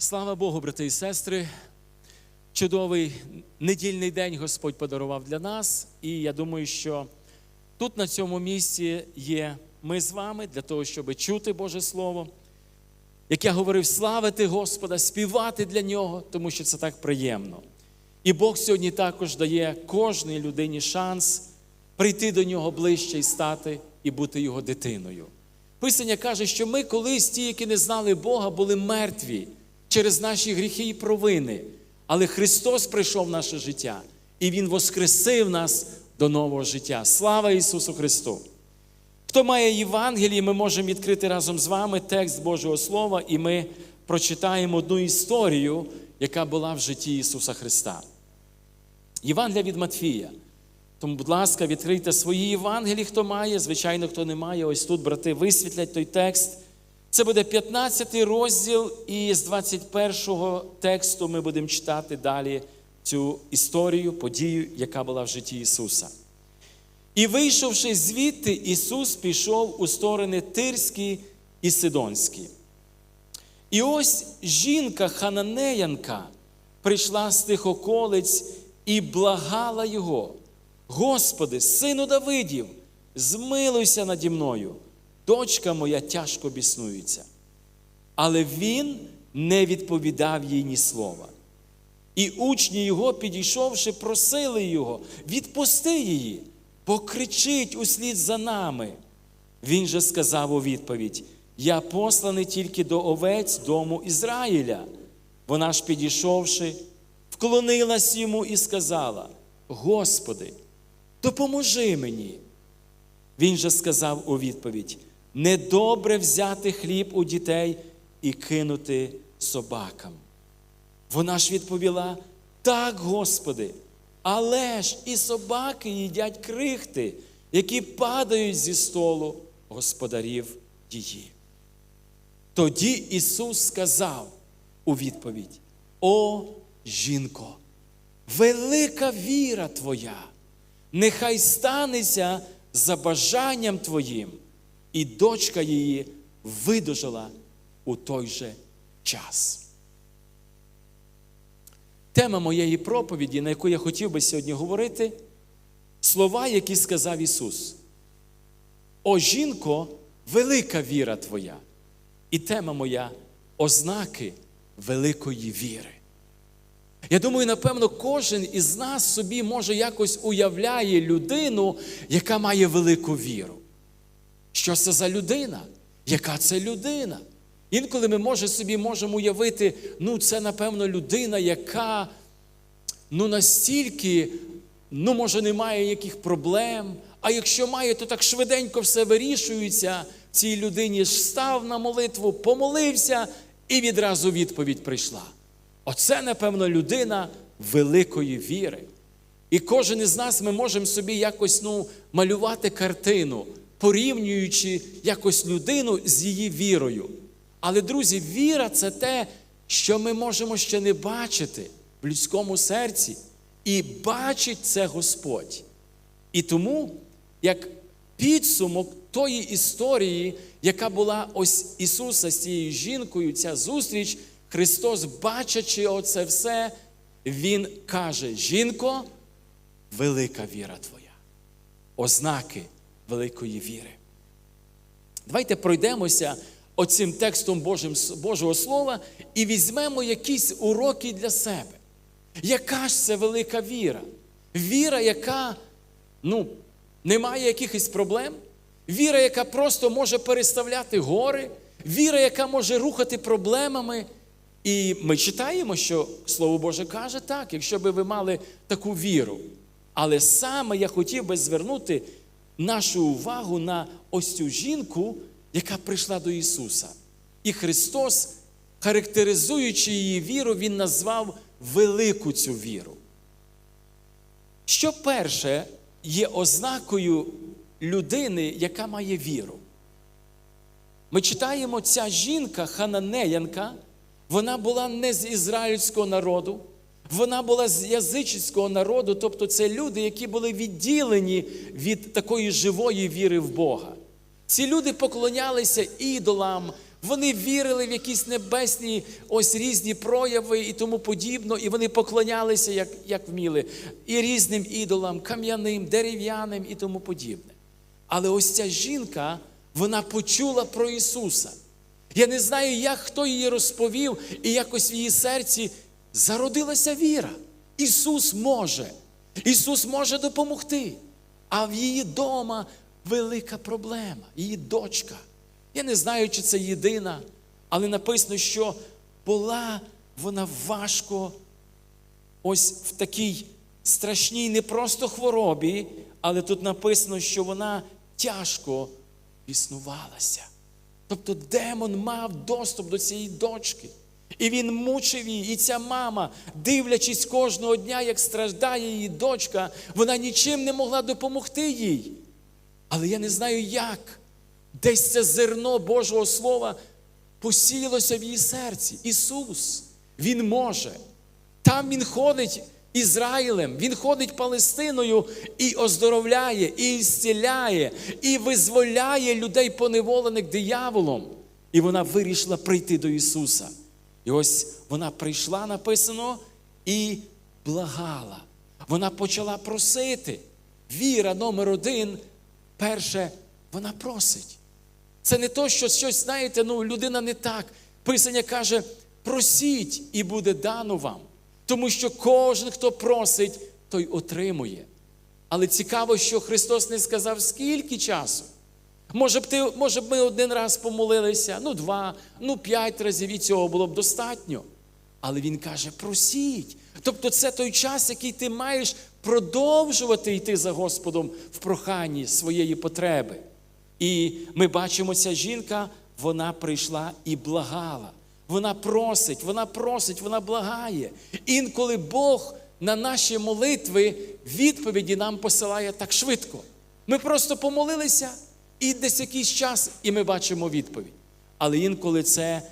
Слава Богу, брати і сестри. Чудовий недільний день Господь подарував для нас. І я думаю, що тут, на цьому місці, є ми з вами для того, щоб чути Боже Слово. Як я говорив, славити Господа, співати для Нього, тому що це так приємно. І Бог сьогодні також дає кожній людині шанс прийти до нього ближче і стати і бути його дитиною. Писання каже, що ми колись, ті, які не знали Бога, були мертві через наші гріхи і провини. Але Христос прийшов в наше життя, і Він воскресив нас до нового життя. Слава Ісусу Христу! Хто має Євангеліє, ми можемо відкрити разом з вами текст Божого Слова, і ми прочитаємо одну історію, яка була в житті Ісуса Христа. Євангелія від Матфія. Тому, будь ласка, відкрийте свої Євангелії, хто має, звичайно, хто не має. Ось тут брати висвітлять той текст. Це буде 15 розділ, і з 21 тексту ми будемо читати далі цю історію, подію, яка була в житті Ісуса. І вийшовши звідти, Ісус пішов у сторони Тирські і Сидонські. І ось жінка Хананеянка прийшла з тих околиць і благала його. Господи, сину Давидів, змилуйся наді мною, дочка моя тяжко біснується. Але він не відповідав їй ні слова. І учні його, підійшовши, просили його, відпусти її, бо кричить услід за нами. Він же сказав у відповідь: Я посланий тільки до овець дому Ізраїля. Вона ж, підійшовши, вклонилась йому і сказала: Господи, допоможи мені. Він же сказав у відповідь: недобре взяти хліб у дітей і кинути собакам. Вона ж відповіла: Так, Господи, але ж і собаки їдять крихти, які падають зі столу господарів її. Тоді Ісус сказав у відповідь: О, жінко, велика віра Твоя, нехай станеться за бажанням Твоїм, і дочка її видужала у той же час. Тема моєї проповіді, на яку я хотів би сьогодні говорити, слова, які сказав Ісус. О, жінко, велика віра Твоя. І тема моя ознаки великої віри. Я думаю, напевно, кожен із нас собі може якось уявляє людину, яка має велику віру. Що це за людина? Яка це людина? Інколи ми може собі можемо уявити, ну, це, напевно, людина, яка ну, настільки, ну, може, не має яких проблем, а якщо має, то так швиденько все вирішується. Цій людині ж став на молитву, помолився, і відразу відповідь прийшла. Оце, напевно, людина великої віри. І кожен із нас ми можемо собі якось ну, малювати картину, порівнюючи якось людину з її вірою. Але, друзі, віра це те, що ми можемо ще не бачити в людському серці. І бачить це Господь. І тому, як підсумок тої історії, яка була ось Ісуса з цією жінкою, ця зустріч, Христос, бачачи оце все, Він каже: Жінко, велика віра твоя, ознаки великої віри. Давайте пройдемося оцим текстом Божим, Божого Слова і візьмемо якісь уроки для себе. Яка ж це велика віра? Віра, яка ну, не має якихось проблем, віра, яка просто може переставляти гори, віра, яка може рухати проблемами. І ми читаємо, що Слово Боже каже так, якщо би ви мали таку віру. Але саме я хотів би звернути нашу увагу на ось цю жінку, яка прийшла до Ісуса. І Христос, характеризуючи її віру, Він назвав велику цю віру. Що перше є ознакою людини, яка має віру? Ми читаємо, ця жінка, хананеянка, вона була не з ізраїльського народу, вона була з язичницького народу, тобто це люди, які були відділені від такої живої віри в Бога. Ці люди поклонялися ідолам, Вони вірили в якісь небесні ось різні прояви і тому подібно, і вони поклонялися, як, як вміли, і різним ідолам, кам'яним, дерев'яним і тому подібне. Але ось ця жінка, вона почула про Ісуса. Я не знаю, як хто її розповів, і якось в її серці зародилася віра. Ісус може. Ісус може допомогти. А в її дома велика проблема, її дочка. Я не знаю, чи це єдина, але написано, що була вона важко ось в такій страшній не просто хворобі, але тут написано, що вона тяжко існувалася. Тобто демон мав доступ до цієї дочки. І він мучив її, і ця мама, дивлячись кожного дня, як страждає її дочка, вона нічим не могла допомогти їй. Але я не знаю як. Десь це зерно Божого Слова посіялося в її серці. Ісус, Він може. Там Він ходить Ізраїлем, Він ходить Палестиною і оздоровляє, і зціляє, і визволяє людей, поневолених дияволом. І вона вирішила прийти до Ісуса. І ось вона прийшла, написано, і благала. Вона почала просити. Віра номер один, перше, вона просить. Це не то, що щось, знаєте, ну людина не так. Писання каже: просіть, і буде дано вам. Тому що кожен, хто просить, той отримує. Але цікаво, що Христос не сказав, скільки часу. Може б, ти, може б ми один раз помолилися, ну два, ну п'ять разів, і цього було б достатньо. Але Він каже: просіть. Тобто це той час, який ти маєш продовжувати йти за Господом в проханні своєї потреби. І ми бачимо, ця жінка, вона прийшла і благала. Вона просить, вона просить, вона благає. Інколи Бог на наші молитви відповіді нам посилає так швидко. Ми просто помолилися, і десь якийсь час, і ми бачимо відповідь. Але інколи це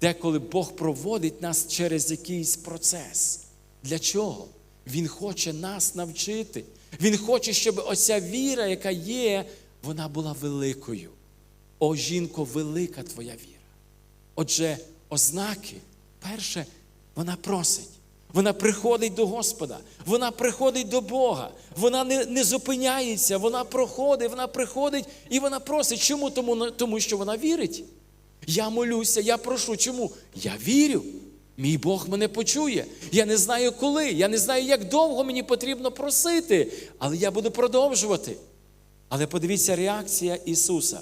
деколи Бог проводить нас через якийсь процес. Для чого? Він хоче нас навчити. Він хоче, щоб оця віра, яка є, вона була великою. О, жінко, велика твоя віра. Отже, ознаки, перше, вона просить. Вона приходить до Господа, вона приходить до Бога, вона не не зупиняється, вона проходить, вона приходить і вона просить. Чому? Тому, Тому що вона вірить. Я молюся, я прошу. Чому? Я вірю. Мій Бог мене почує. Я не знаю коли, я не знаю, як довго мені потрібно просити, але я буду продовжувати. Але подивіться реакція Ісуса.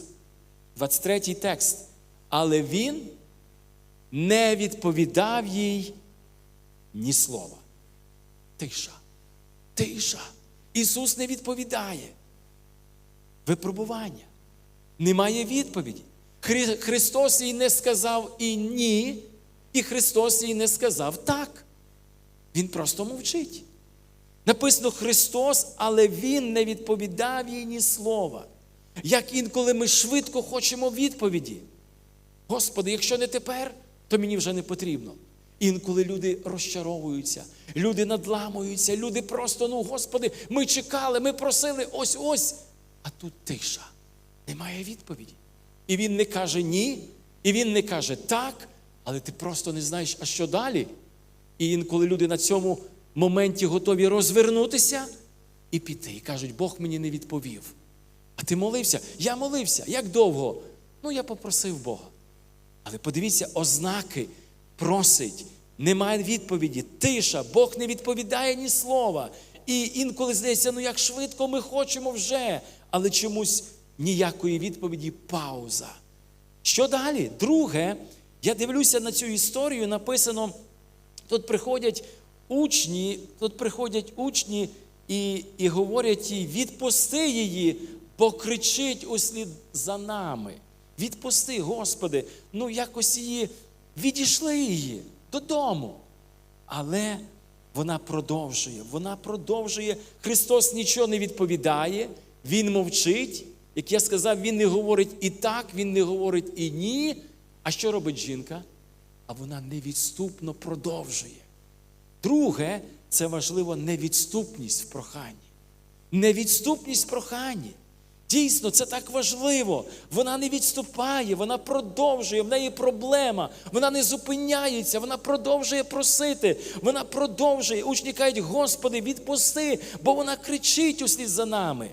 23 текст. Але Він не відповідав їй ні слова. Тиша. Тиша. Ісус не відповідає. Випробування. Немає відповіді. Хри- Христос їй не сказав і ні, і Христос їй не сказав так. Він просто мовчить. Написано Христос, але Він не відповідав їй ні слова. Як інколи ми швидко хочемо відповіді. Господи, якщо не тепер, то мені вже не потрібно. Інколи люди розчаровуються, люди надламуються, люди просто, ну, Господи, ми чекали, ми просили ось ось. А тут тиша. Немає відповіді. І він не каже ні, і він не каже так, але ти просто не знаєш, а що далі. І інколи люди на цьому моменті готові розвернутися і піти. І кажуть, Бог мені не відповів. А ти молився? Я молився. Як довго? Ну, я попросив Бога. Але подивіться, ознаки просить, немає відповіді, тиша, Бог не відповідає ні слова. І інколи здається, ну як швидко ми хочемо вже, але чомусь ніякої відповіді пауза. Що далі? Друге, я дивлюся на цю історію, написано, тут приходять учні, тут приходять учні і, і говорять їй, відпусти її, бо кричить услід за нами. Відпусти, Господи, ну якось її відійшли її додому. Але вона продовжує, вона продовжує. Христос нічого не відповідає, Він мовчить. Як я сказав, Він не говорить і так, Він не говорить і ні. А що робить жінка? А вона невідступно продовжує. Друге, це важливо невідступність в проханні. Невідступність в проханні. Дійсно, це так важливо. Вона не відступає, вона продовжує, в неї проблема, вона не зупиняється, вона продовжує просити, вона продовжує. Учні кажуть, Господи, відпусти, бо вона кричить услід за нами.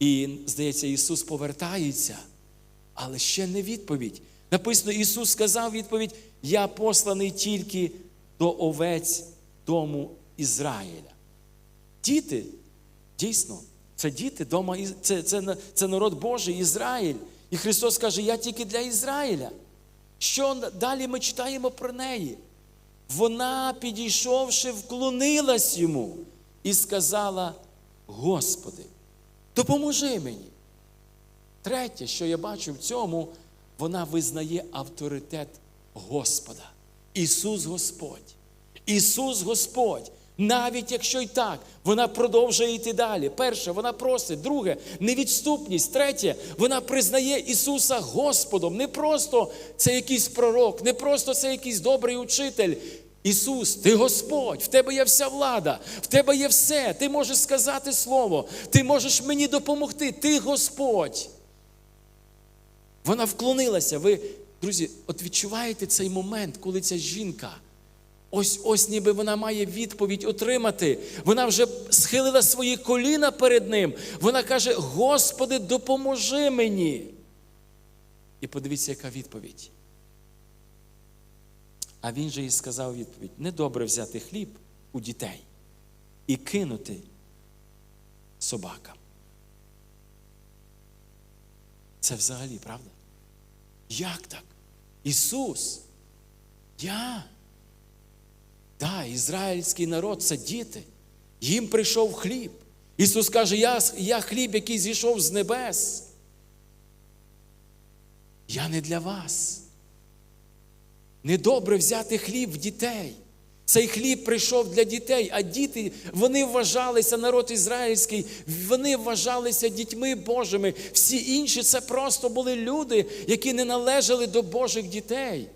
І, здається, Ісус повертається, але ще не відповідь. Написано, Ісус сказав відповідь: Я посланий тільки до овець дому Ізраїля. Діти, дійсно, це діти, дома, це, це, це народ Божий, Ізраїль. І Христос каже, я тільки для Ізраїля. Що далі ми читаємо про неї? Вона, підійшовши, вклонилась йому і сказала: Господи, допоможи мені. Третє, що я бачу в цьому, вона визнає авторитет Господа. Ісус Господь. Ісус Господь. Навіть якщо й так, вона продовжує йти далі. Перше, вона просить. Друге, невідступність. Третє, вона признає Ісуса Господом. Не просто це якийсь пророк, не просто це якийсь добрий учитель. Ісус, ти Господь, в тебе є вся влада, в тебе є все. Ти можеш сказати слово, ти можеш мені допомогти. Ти Господь. Вона вклонилася. Ви, друзі, от відчуваєте цей момент, коли ця жінка, ось ось ніби вона має відповідь отримати. Вона вже схилила свої коліна перед ним. Вона каже: Господи, допоможи мені. І подивіться, яка відповідь. А він же їй сказав відповідь: недобре взяти хліб у дітей і кинути собакам. Це взагалі правда? Як так? Ісус? Я? Да, ізраїльський народ це діти. Їм прийшов хліб. Ісус каже, я, я хліб, який зійшов з небес. Я не для вас. Недобре взяти хліб в дітей. Цей хліб прийшов для дітей, а діти, вони вважалися, народ ізраїльський, вони вважалися дітьми Божими. Всі інші це просто були люди, які не належали до Божих дітей.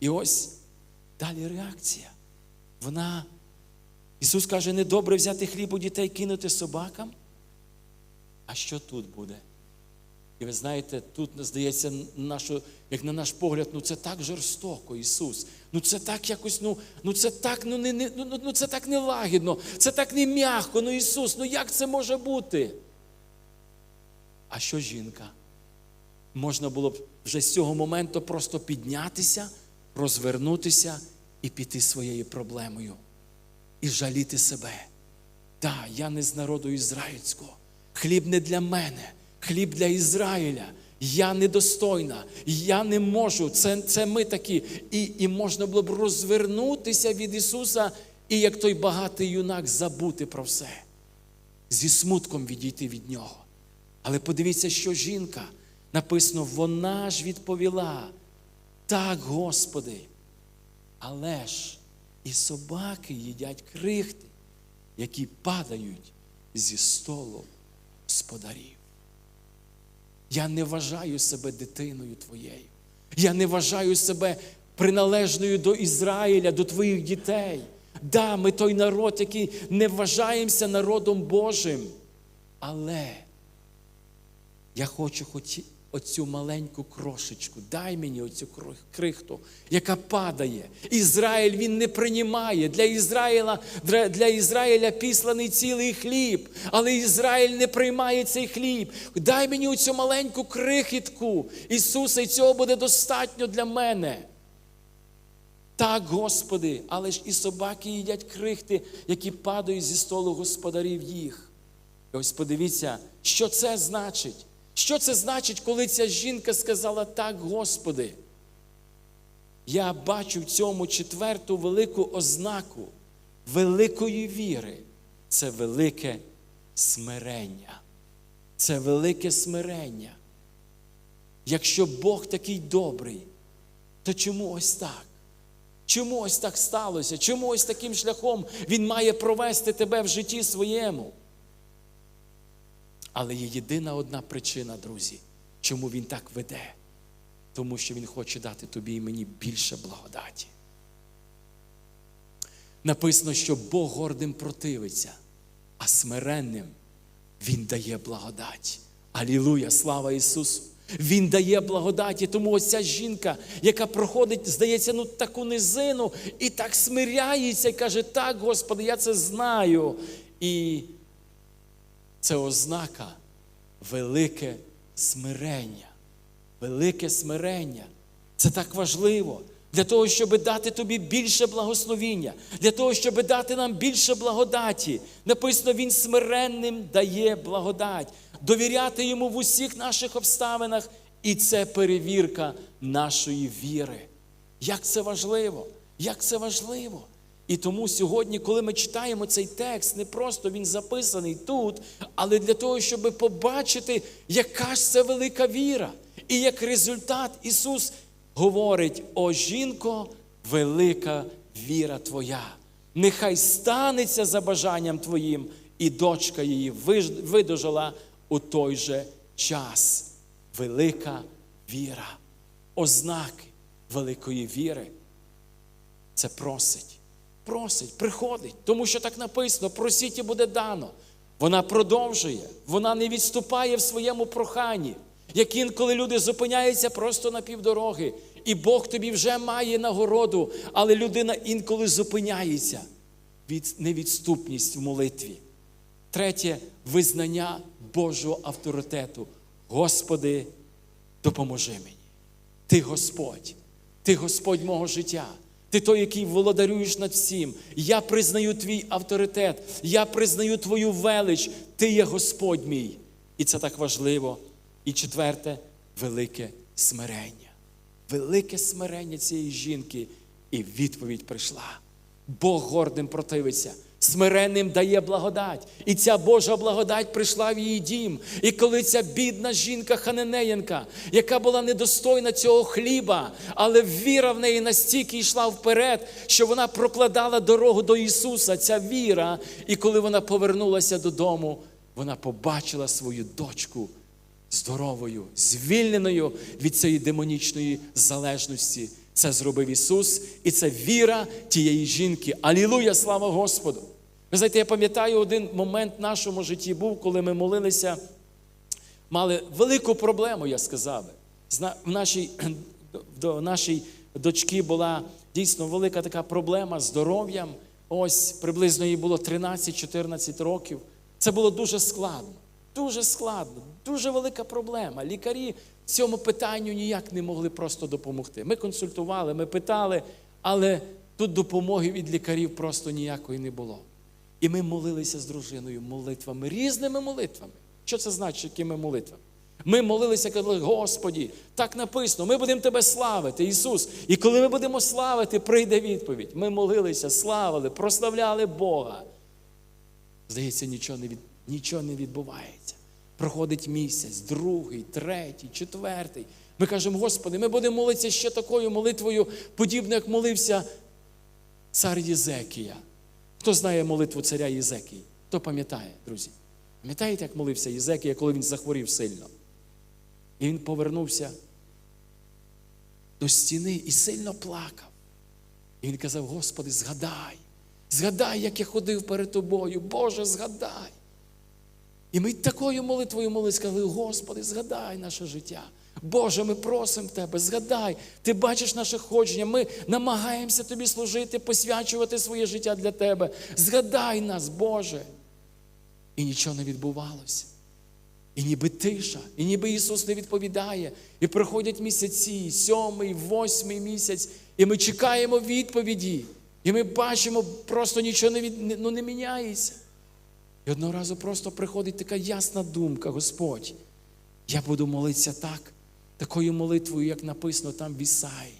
І ось далі реакція. Вона, Ісус каже, недобре взяти хліб у дітей, кинути собакам. А що тут буде? І ви знаєте, тут здається, нашу, як на наш погляд, ну це так жорстоко, Ісус. Ну це так якось, ну, ну це так, ну не, не, ну, ну це так нелагідно, це так не м'яко, ну Ісус, ну як це може бути? А що жінка? Можна було б вже з цього моменту просто піднятися, розвернутися і піти своєю проблемою. І жаліти себе. Так, я не з народу ізраїльського. Хліб не для мене, хліб для Ізраїля. Я недостойна, я не можу. Це, це ми такі. І, і можна було б розвернутися від Ісуса і як той багатий юнак забути про все, зі смутком відійти від Нього. Але подивіться, що жінка написано, вона ж відповіла: так, Господи, але ж і собаки їдять крихти, які падають зі столу господарів. Я не вважаю себе дитиною твоєю. Я не вважаю себе приналежною до Ізраїля, до твоїх дітей. Да, ми той народ, який не вважаємося народом Божим. Але я хочу хоч оцю маленьку крошечку, дай мені оцю крихту, яка падає. Ізраїль він не приймає. Для Ізраїля, для Ізраїля післаний цілий хліб, але Ізраїль не приймає цей хліб. Дай мені оцю маленьку крихітку. Ісуса, і цього буде достатньо для мене. Так, Господи, але ж і собаки їдять крихти, які падають зі столу господарів їх. І ось подивіться, що це значить. Що це значить, коли ця жінка сказала так, Господи? Я бачу в цьому четверту велику ознаку великої віри. Це велике смирення. Це велике смирення. Якщо Бог такий добрий, то чому ось так? Чому ось так сталося? Чому ось таким шляхом Він має провести тебе в житті своєму? Але є єдина одна причина, друзі, чому він так веде. Тому що він хоче дати тобі і мені більше благодаті. Написано, що Бог гордим противиться, а смиренним він дає благодать. Алілуя, слава Ісусу! Він дає благодаті. Тому ось ця жінка, яка проходить, здається, ну таку низину і так смиряється і каже: Так, Господи, я це знаю. І це ознака велике смирення. Велике смирення. Це так важливо. Для того, щоб дати тобі більше благословіння, для того, щоб дати нам більше благодаті. Написано, Він смиренним дає благодать, довіряти йому в усіх наших обставинах, і це перевірка нашої віри. Як це важливо! Як це важливо! І тому сьогодні, коли ми читаємо цей текст, не просто він записаний тут, але для того, щоб побачити, яка ж це велика віра. І як результат Ісус говорить: о жінко, велика віра твоя. Нехай станеться за бажанням твоїм, і дочка її видужала у той же час. Велика віра. Ознаки великої віри це просить. Просить, приходить, тому що так написано: просіть і буде дано. Вона продовжує, вона не відступає в своєму проханні. Як інколи люди зупиняються просто на півдороги, і Бог тобі вже має нагороду, але людина інколи зупиняється від невідступність в молитві. Третє визнання Божого авторитету. Господи, допоможи мені. Ти Господь, ти Господь мого життя. Ти той, який володарюєш над всім. Я признаю твій авторитет, я признаю твою велич, ти є Господь мій. І це так важливо. І четверте велике смирення. Велике смирення цієї жінки. І відповідь прийшла. Бог гордим противиться, смиренним дає благодать. І ця Божа благодать прийшла в її дім. І коли ця бідна жінка Ханенеєнка, яка була недостойна цього хліба, але віра в неї настільки йшла вперед, що вона прокладала дорогу до Ісуса, ця віра. І коли вона повернулася додому, вона побачила свою дочку здоровою, звільненою від цієї демонічної залежності. Це зробив Ісус, і це віра тієї жінки. Алілуя, слава Господу! Ви знаєте, я пам'ятаю один момент в нашому житті був, коли ми молилися, мали велику проблему, я сказав. В нашій, до нашій дочки була дійсно велика така проблема з здоров'ям. Ось приблизно їй було 13-14 років. Це було дуже складно. Дуже складно, дуже велика проблема. Лікарі цьому питанню ніяк не могли просто допомогти. Ми консультували, ми питали, але тут допомоги від лікарів просто ніякої не було. І ми молилися з дружиною молитвами, різними молитвами. Що це значить, якими молитвами? Ми молилися, казали, Господі, так написано, ми будемо Тебе славити, Ісус. І коли ми будемо славити, прийде відповідь. Ми молилися, славили, прославляли Бога. Здається, нічого не, від, нічого не відбувається. Проходить місяць, другий, третій, четвертий. Ми кажемо, Господи, ми будемо молитися ще такою молитвою, подібно, як молився цар Єзекія. Хто знає молитву царя Єзекії? Хто пам'ятає, друзі? Пам'ятаєте, як молився Єзекія, коли він захворів сильно? І він повернувся до стіни і сильно плакав. І він казав: Господи, згадай, згадай, як я ходив перед тобою, Боже, згадай. І ми такою молитвою молились, сказали, Господи, згадай наше життя. Боже, ми просимо Тебе, згадай, Ти бачиш наше ходження, ми намагаємося Тобі служити, посвячувати своє життя для Тебе. Згадай нас, Боже. І нічого не відбувалося. І ніби тиша, і ніби Ісус не відповідає. І проходять місяці, сьомий, восьмий місяць, і ми чекаємо відповіді. І ми бачимо, просто нічого не, від, ну, не міняється. І одного разу просто приходить така ясна думка, Господь, я буду молитися так, такою молитвою, як написано там в Ісаї.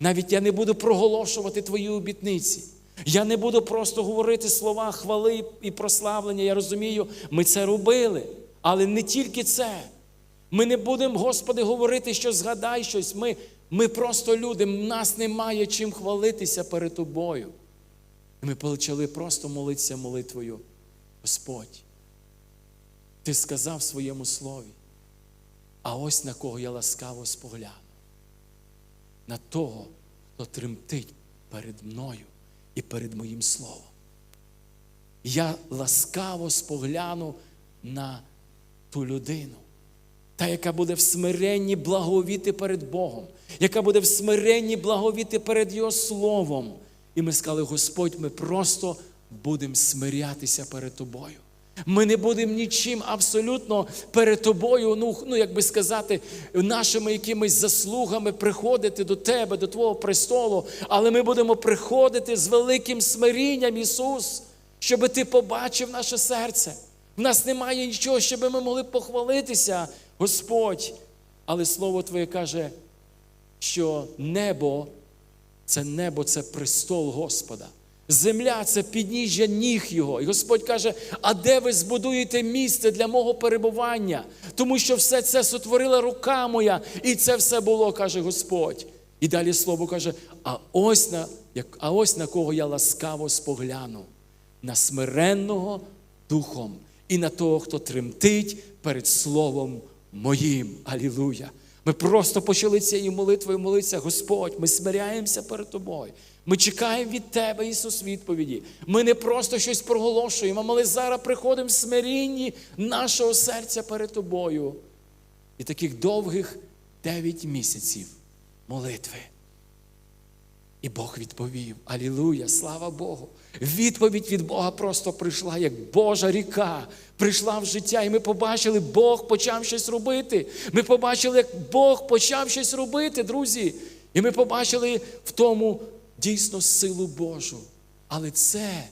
Навіть я не буду проголошувати твої обітниці. Я не буду просто говорити слова хвали і прославлення. Я розумію, ми це робили. Але не тільки це. Ми не будемо, Господи, говорити, що згадай щось. Ми, ми просто люди, нас немає чим хвалитися перед тобою. І ми почали просто молитися молитвою. Господь, Ти сказав в своєму слові, а ось на кого я ласкаво спогляну. На того, хто тремтить перед мною і перед моїм словом. Я ласкаво спогляну на ту людину. Та, яка буде в смиренні благовіти перед Богом, яка буде в смиренні благовіти перед Його Словом. І ми сказали, Господь, ми просто будемо смирятися перед Тобою. Ми не будемо нічим абсолютно перед тобою, ну, ну як би сказати, нашими якимись заслугами приходити до тебе, до Твого престолу, але ми будемо приходити з великим смирінням, Ісус, щоб Ти побачив наше серце. В нас немає нічого, щоб ми могли похвалитися, Господь. Але Слово Твоє каже, що небо це небо, це престол Господа. Земля це підніжжя ніг Його. І Господь каже: а де ви збудуєте місце для мого перебування? Тому що все це сотворила рука моя, і це все було, каже Господь. І далі слово каже: а ось на, а ось на кого я ласкаво спогляну, на смиренного духом і на того, хто тремтить перед Словом моїм. Алілуя! Ми просто почали цією молитвою молитися, Господь, ми смиряємося перед Тобою. Ми чекаємо від Тебе, Ісус, відповіді. Ми не просто щось проголошуємо, але зараз приходимо в смирінні нашого серця перед Тобою. І таких довгих дев'ять місяців молитви. І Бог відповів: Алілуя, слава Богу! Відповідь від Бога просто прийшла, як Божа ріка, прийшла в життя, і ми побачили, Бог почав щось робити. Ми побачили, як Бог почав щось робити, друзі. І ми побачили в тому дійсно силу Божу. Але це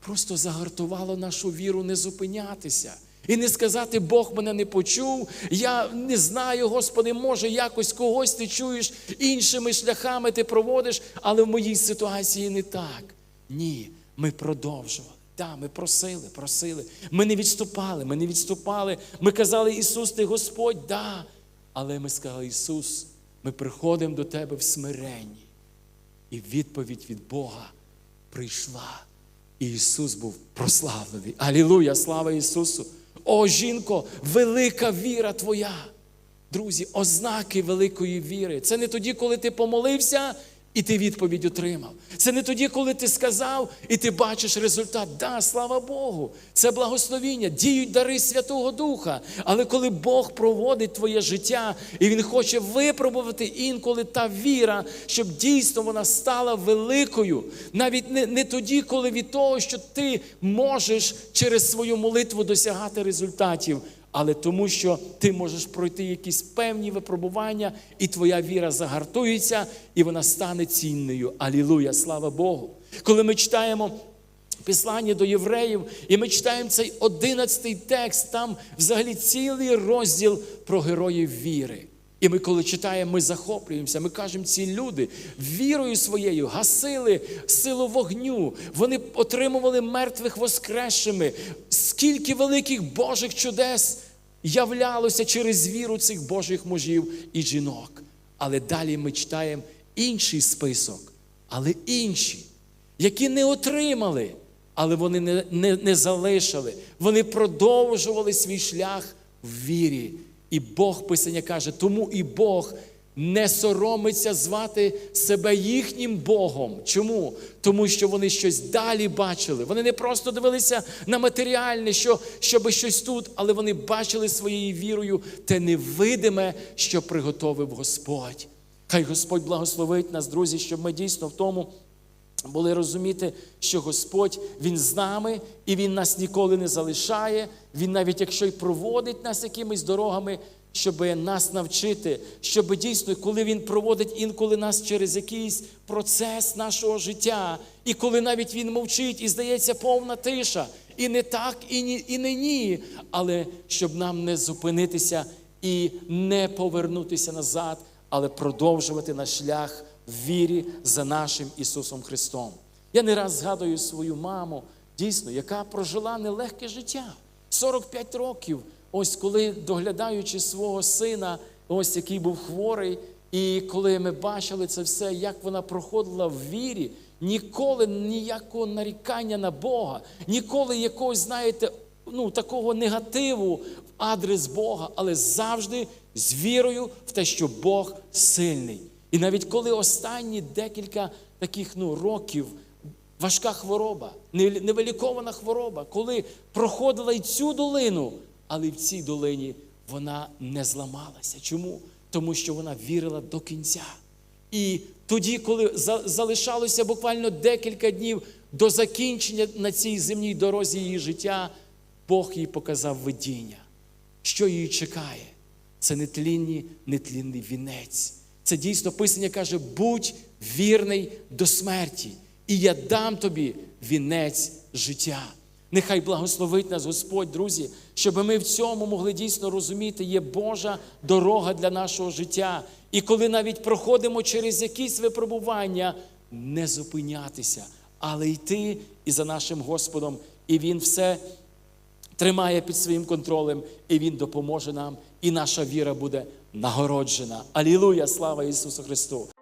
просто загартувало нашу віру не зупинятися. І не сказати, Бог мене не почув, я не знаю, Господи, може, якось когось ти чуєш, іншими шляхами ти проводиш, але в моїй ситуації не так. Ні, ми продовжували. Да, ми просили, просили. Ми не відступали, ми не відступали. Ми казали, Ісус, ти Господь, да. Але ми сказали, Ісус, ми приходимо до Тебе в смиренні. І відповідь від Бога прийшла. І Ісус був прославлений. Алілуя, слава Ісусу! О, жінко, велика віра твоя. Друзі, ознаки великої віри. Це не тоді, коли ти помолився і ти відповідь отримав. Це не тоді, коли ти сказав і ти бачиш результат. Да, слава Богу, це благословіння, діють дари Святого Духа. Але коли Бог проводить твоє життя, і Він хоче випробувати інколи та віра, щоб дійсно вона стала великою, навіть не, не тоді, коли від того, що ти можеш через свою молитву досягати результатів але тому, що ти можеш пройти якісь певні випробування, і твоя віра загартується, і вона стане цінною. Алілуя, слава Богу. Коли ми читаємо. Післання до євреїв, і ми читаємо цей одинадцятий текст, там взагалі цілий розділ про героїв віри. І ми, коли читаємо, ми захоплюємося. Ми кажемо, ці люди вірою своєю гасили силу вогню. Вони отримували мертвих воскресшими. Скільки великих Божих чудес являлося через віру цих Божих мужів і жінок. Але далі ми читаємо інший список, але інші, які не отримали, але вони не, не, не залишили. Вони продовжували свій шлях в вірі. І Бог Писання каже, тому і Бог не соромиться звати себе їхнім Богом. Чому? Тому що вони щось далі бачили. Вони не просто дивилися на матеріальне, що, щоби щось тут, але вони бачили своєю вірою те невидиме, що приготовив Господь. Хай Господь благословить нас, друзі, щоб ми дійсно в тому. Були розуміти, що Господь Він з нами і Він нас ніколи не залишає. Він навіть якщо й проводить нас якимись дорогами, щоб нас навчити, щоб дійсно, коли Він проводить інколи нас через якийсь процес нашого життя, і коли навіть Він мовчить, і здається повна тиша, і не так, і ні, і не ні, але щоб нам не зупинитися і не повернутися назад, але продовжувати наш шлях в вірі за нашим Ісусом Христом. Я не раз згадую свою маму, дійсно, яка прожила нелегке життя. 45 років, ось коли доглядаючи свого сина, ось який був хворий, і коли ми бачили це все, як вона проходила в вірі, ніколи ніякого нарікання на Бога, ніколи якогось, знаєте, ну, такого негативу в адрес Бога, але завжди з вірою в те, що Бог сильний. І навіть коли останні декілька таких ну, років важка хвороба, невилікована хвороба, коли проходила і цю долину, але в цій долині вона не зламалася. Чому? Тому що вона вірила до кінця. І тоді, коли залишалося буквально декілька днів до закінчення на цій земній дорозі її життя, Бог їй показав видіння, що її чекає. Це нетлінний, нетлінний вінець. Це дійсно Писання каже: будь вірний до смерті, і я дам тобі вінець життя. Нехай благословить нас Господь, друзі, щоб ми в цьому могли дійсно розуміти, є Божа дорога для нашого життя. І коли навіть проходимо через якісь випробування, не зупинятися, але йти і за нашим Господом, і Він все тримає під своїм контролем, і Він допоможе нам, і наша віра буде нагороджена. Алілуя! Слава Ісусу Христу!